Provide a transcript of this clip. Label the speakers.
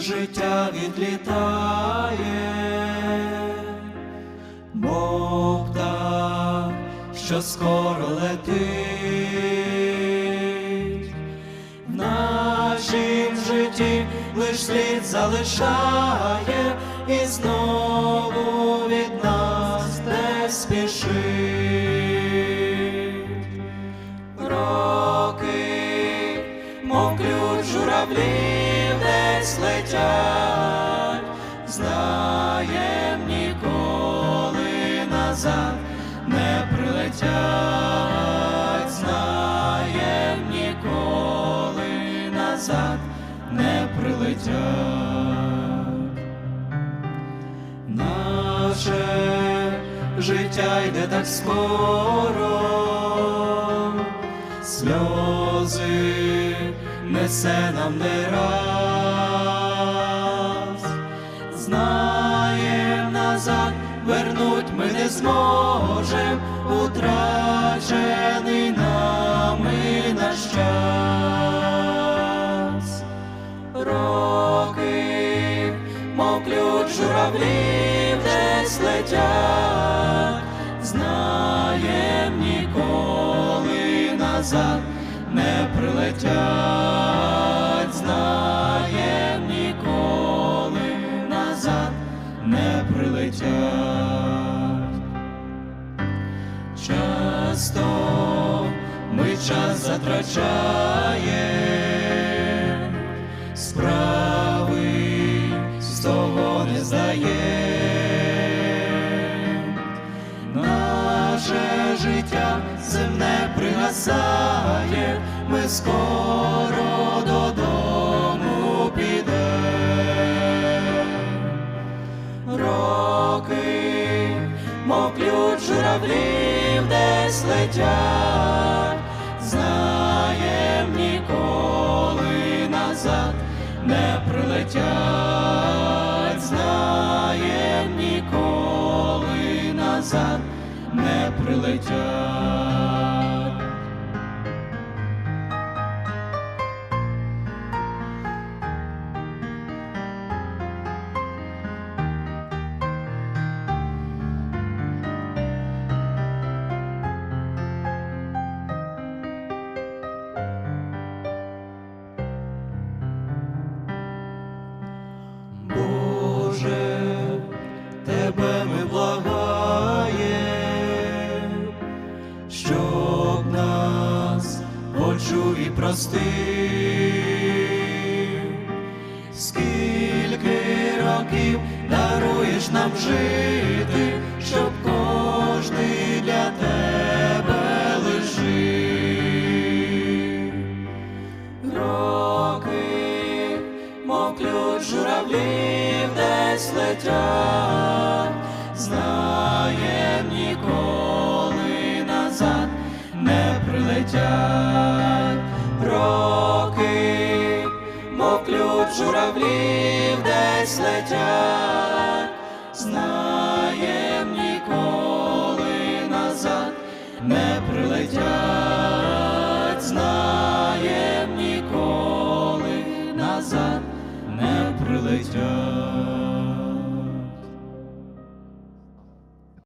Speaker 1: життя відлітає, Бог так, що скоро летить, в нашім житті лиш слід залишає і знову від нас не спішить. Роки, мов ключ журавлів десь летять, знаєм ніколи назад не прилетять, знаєм ніколи назад не прилетять. Наше життя йде так скоро, сльози несе нам не раз, назад. Вернуть ми не зможем, утрачений нами наш час. Роки, мов ключ журавлів десь летять, знаєм ніколи назад не прилетять, не прилетять. Часто ми час затрачаємо, справи з того не здає. Наше життя земне пригасає, ми скоро мов ключ журавлів десь летять, знаєм ніколи назад не прилетять, знаєм ніколи назад не прилетять. І простив, скільки років даруєш нам жити, щоб кожний для тебе лежив. Роки, мов ключ журавлів десь летять, знаєм ніколи назад не прилетять. Не прилетять,